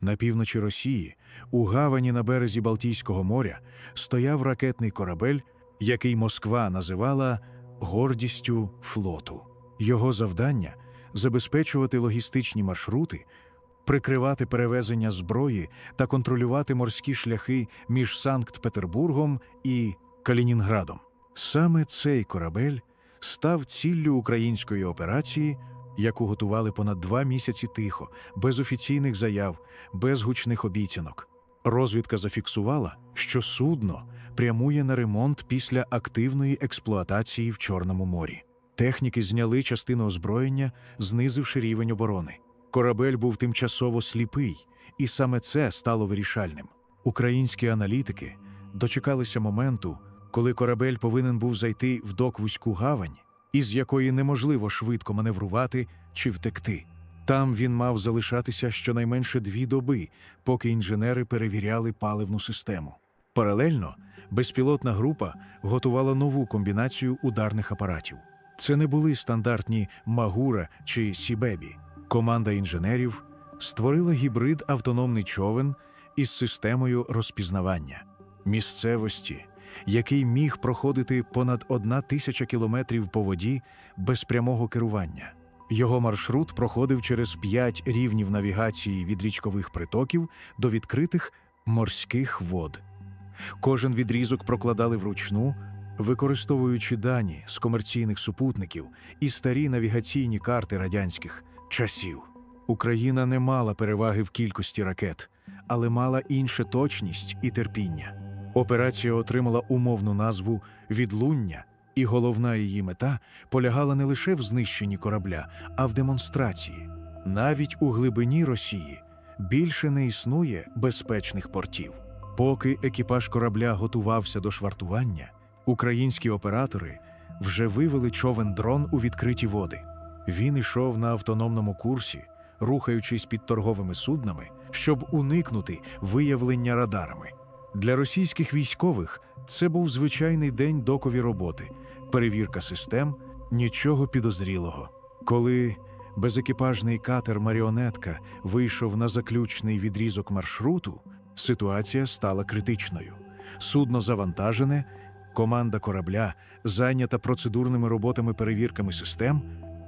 На півночі Росії, у гавані на березі Балтійського моря, стояв ракетний корабель, який Москва називала гордістю флоту. Його завдання забезпечувати логістичні маршрути, прикривати перевезення зброї та контролювати морські шляхи між Санкт-Петербургом і Калінінградом. Саме цей корабель став ціллю української операції, яку готували понад два місяці тихо, без офіційних заяв, без гучних обіцянок. Розвідка зафіксувала, що судно прямує на ремонт після активної експлуатації в Чорному морі. Техніки зняли частину озброєння, знизивши рівень оборони. Корабель був тимчасово сліпий, і саме це стало вирішальним. Українські аналітики дочекалися моменту, коли корабель повинен був зайти в док вузьку гавань, із якої неможливо швидко маневрувати чи втекти. Там він мав залишатися щонайменше дві доби, поки інженери перевіряли паливну систему. Паралельно безпілотна група готувала нову комбінацію ударних апаратів. Це не були стандартні Магура чи Сібебі. Команда інженерів створила гібрид автономний човен із системою розпізнавання місцевості, який міг проходити понад одна тисяча кілометрів по воді без прямого керування. Його маршрут проходив через п'ять рівнів навігації від річкових притоків до відкритих морських вод. Кожен відрізок прокладали вручну, використовуючи дані з комерційних супутників і старі навігаційні карти радянських часів. Україна не мала переваги в кількості ракет, але мала інше точність і терпіння. Операція отримала умовну назву Відлуння, і головна її мета полягала не лише в знищенні корабля, а в демонстрації. Навіть у глибині Росії більше не існує безпечних портів. Поки екіпаж корабля готувався до швартування, українські оператори вже вивели човен дрон у відкриті води. Він ішов на автономному курсі, рухаючись під торговими суднами, щоб уникнути виявлення радарами. Для російських військових це був звичайний день докові роботи, перевірка систем, нічого підозрілого. Коли безекіпажний катер Маріонетка вийшов на заключний відрізок маршруту, ситуація стала критичною. Судно завантажене, команда корабля зайнята процедурними роботами перевірками систем,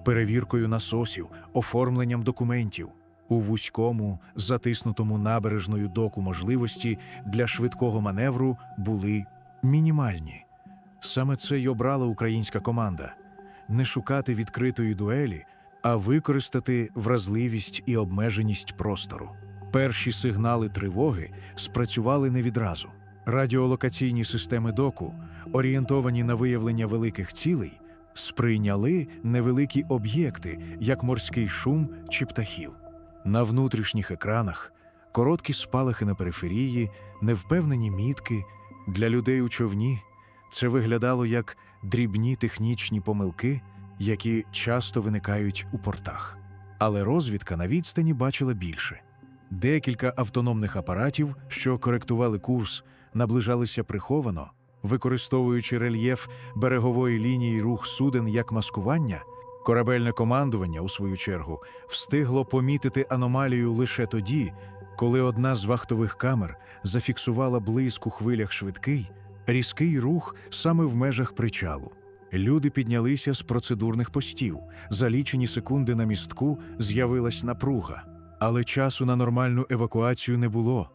перевіркою насосів, оформленням документів. У вузькому, затиснутому набережною доку можливості для швидкого маневру були мінімальні. Саме це й обрала українська команда не шукати відкритої дуелі, а використати вразливість і обмеженість простору. Перші сигнали тривоги спрацювали не відразу. Радіолокаційні системи доку, орієнтовані на виявлення великих цілей, сприйняли невеликі об'єкти, як морський шум чи птахів. На внутрішніх екранах короткі спалахи на периферії, невпевнені мітки для людей у човні. Це виглядало як дрібні технічні помилки, які часто виникають у портах. Але розвідка на відстані бачила більше. Декілька автономних апаратів, що коректували курс, наближалися приховано, використовуючи рельєф берегової лінії рух суден як маскування. Корабельне командування, у свою чергу, встигло помітити аномалію лише тоді, коли одна з вахтових камер зафіксувала блиск у хвилях швидкий, різкий рух саме в межах причалу. Люди піднялися з процедурних постів. За лічені секунди на містку з'явилась напруга. Але часу на нормальну евакуацію не було.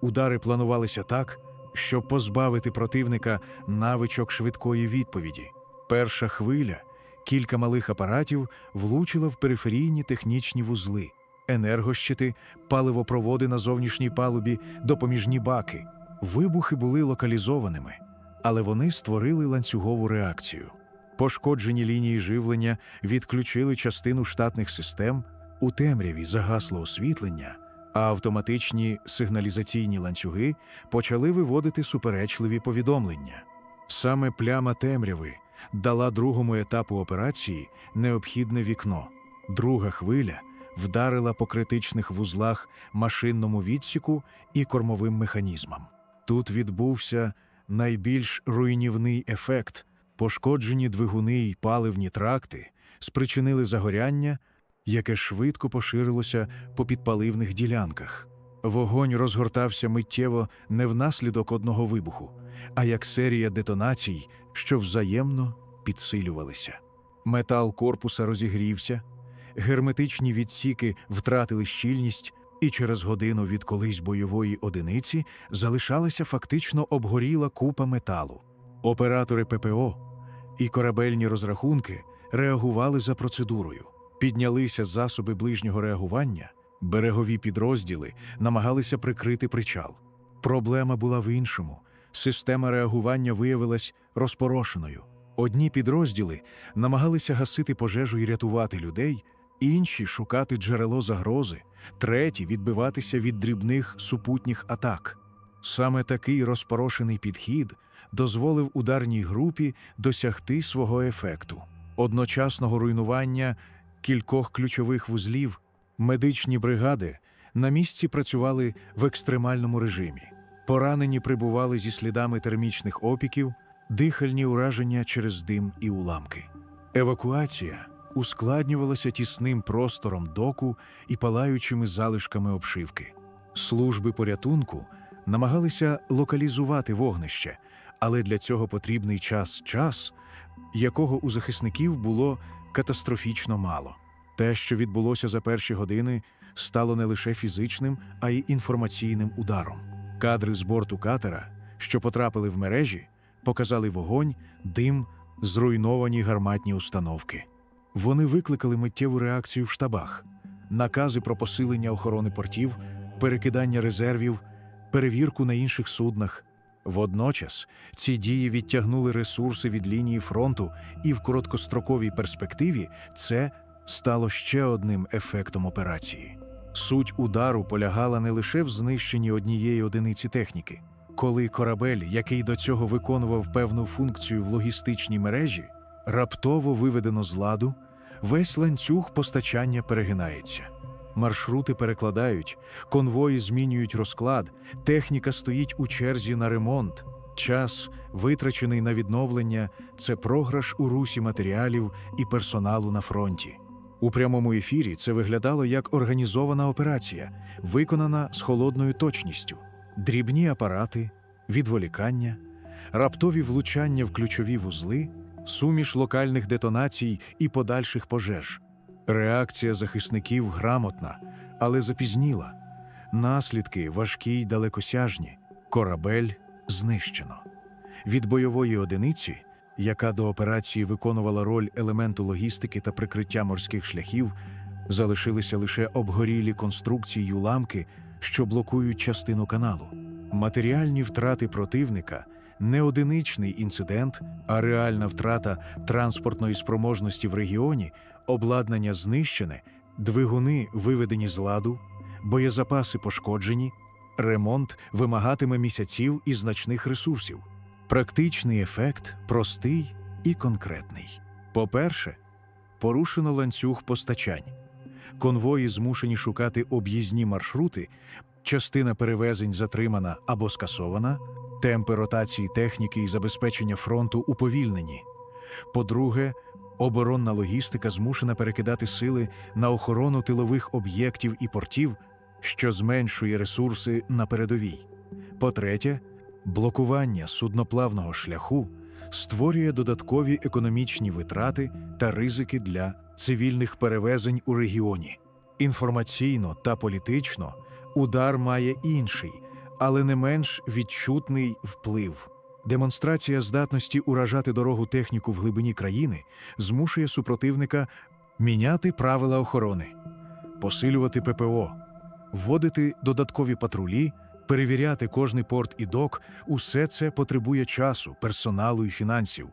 Удари планувалися так, щоб позбавити противника навичок швидкої відповіді. Перша хвиля кілька малих апаратів влучила в периферійні технічні вузли, енергощити, паливопроводи на зовнішній палубі, допоміжні баки. Вибухи були локалізованими, але вони створили ланцюгову реакцію. Пошкоджені лінії живлення відключили частину штатних систем, у темряві загасло освітлення, а автоматичні сигналізаційні ланцюги почали виводити суперечливі повідомлення. Саме пляма темряви дала другому етапу операції необхідне вікно. Друга хвиля вдарила по критичних вузлах машинному відсіку і кормовим механізмам. Тут відбувся найбільш руйнівний ефект. Пошкоджені двигуни й паливні тракти спричинили загоряння, яке швидко поширилося по підпаливних ділянках. Вогонь розгортався миттєво не внаслідок одного вибуху, а як серія детонацій, що взаємно підсилювалися. Метал корпуса розігрівся, герметичні відсіки втратили щільність, і через годину від колись бойової одиниці залишалася фактично обгоріла купа металу. Оператори ППО і корабельні розрахунки реагували за процедурою. Піднялися засоби ближнього реагування, берегові підрозділи намагалися прикрити причал. Проблема була в іншому. Система реагування виявилась розпорошеною. Одні підрозділи намагалися гасити пожежу і рятувати людей, інші шукати джерело загрози, треті відбиватися від дрібних супутніх атак. Саме такий розпорошений підхід дозволив ударній групі досягти свого ефекту одночасного руйнування кількох ключових вузлів. Медичні бригади на місці працювали в екстремальному режимі. Поранені прибували зі слідами термічних опіків, дихальні ураження через дим і уламки. Евакуація ускладнювалася тісним простором доку і палаючими залишками обшивки. Служби порятунку намагалися локалізувати вогнище, але для цього потрібний час час, якого у захисників було катастрофічно мало. Те, що відбулося за перші години, стало не лише фізичним, а й інформаційним ударом. Кадри з борту катера, що потрапили в мережі, показали вогонь, дим, зруйновані гарматні установки. Вони викликали миттєву реакцію в штабах, накази про посилення охорони портів, перекидання резервів, перевірку на інших суднах. Водночас ці дії відтягнули ресурси від лінії фронту, і в короткостроковій перспективі це стало ще одним ефектом операції. Суть удару полягала не лише в знищенні однієї одиниці техніки. Коли корабель, який до цього виконував певну функцію в логістичній мережі, раптово виведено з ладу, весь ланцюг постачання перегинається. Маршрути перекладають, конвої змінюють розклад, техніка стоїть у черзі на ремонт. Час, витрачений на відновлення, це програш у русі матеріалів і персоналу на фронті. У прямому ефірі це виглядало як організована операція, виконана з холодною точністю, дрібні апарати, відволікання, раптові влучання в ключові вузли, суміш локальних детонацій і подальших пожеж. Реакція захисників грамотна, але запізніла. Наслідки важкі й далекосяжні. Корабель знищено. Від бойової одиниці, яка до операції виконувала роль елементу логістики та прикриття морських шляхів, залишилися лише обгорілі конструкції й уламки, що блокують частину каналу. Матеріальні втрати противника не одиничний інцидент, а реальна втрата транспортної спроможності в регіоні, обладнання знищене, двигуни виведені з ладу, боєзапаси пошкоджені, ремонт вимагатиме місяців і значних ресурсів. Практичний ефект простий і конкретний. По-перше, порушено ланцюг постачань. Конвої змушені шукати об'їзні маршрути, частина перевезень затримана або скасована, темпи ротації техніки і забезпечення фронту уповільнені. По-друге, оборонна логістика змушена перекидати сили на охорону тилових об'єктів і портів, що зменшує ресурси на передовій. По-третє, блокування судноплавного шляху створює додаткові економічні витрати та ризики для цивільних перевезень у регіоні. Інформаційно та політично удар має інший, але не менш відчутний вплив. Демонстрація здатності уражати дорогу техніку в глибині країни змушує супротивника міняти правила охорони, посилювати ППО, вводити додаткові патрулі, перевіряти кожний порт і док. Усе це потребує часу, персоналу і фінансів.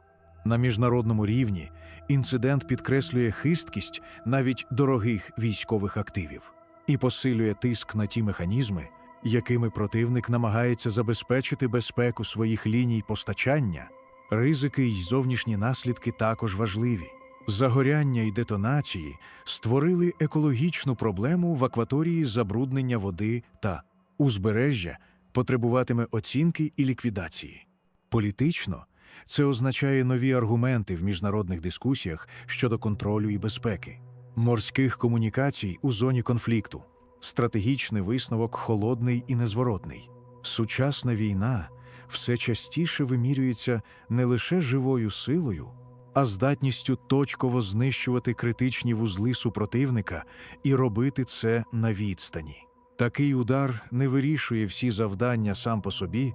На міжнародному рівні інцидент підкреслює хисткість навіть дорогих військових активів і посилює тиск на ті механізми, якими противник намагається забезпечити безпеку своїх ліній постачання. Ризики й зовнішні наслідки також важливі. Загоряння і детонації створили екологічну проблему в акваторії забруднення води та узбережжя потребуватиме оцінки і ліквідації. Політично це означає нові аргументи в міжнародних дискусіях щодо контролю і безпеки, морських комунікацій у зоні конфлікту, Стратегічний висновок холодний і незворотний. Сучасна війна все частіше вимірюється не лише живою силою, а здатністю точково знищувати критичні вузли супротивника і робити це на відстані. Такий удар не вирішує всі завдання сам по собі,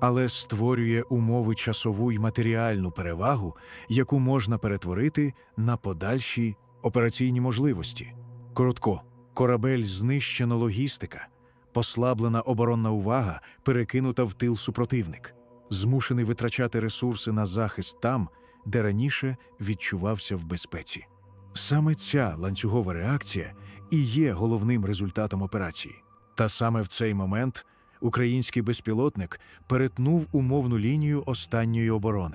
але створює умови часову і матеріальну перевагу, яку можна перетворити на подальші операційні можливості. Коротко, корабель знищено логістика, послаблена оборонна увага перекинута в тил супротивник, змушений витрачати ресурси на захист там, де раніше відчувався в безпеці. Саме ця ланцюгова реакція і є головним результатом операції. Та саме в цей момент український безпілотник перетнув умовну лінію останньої оборони.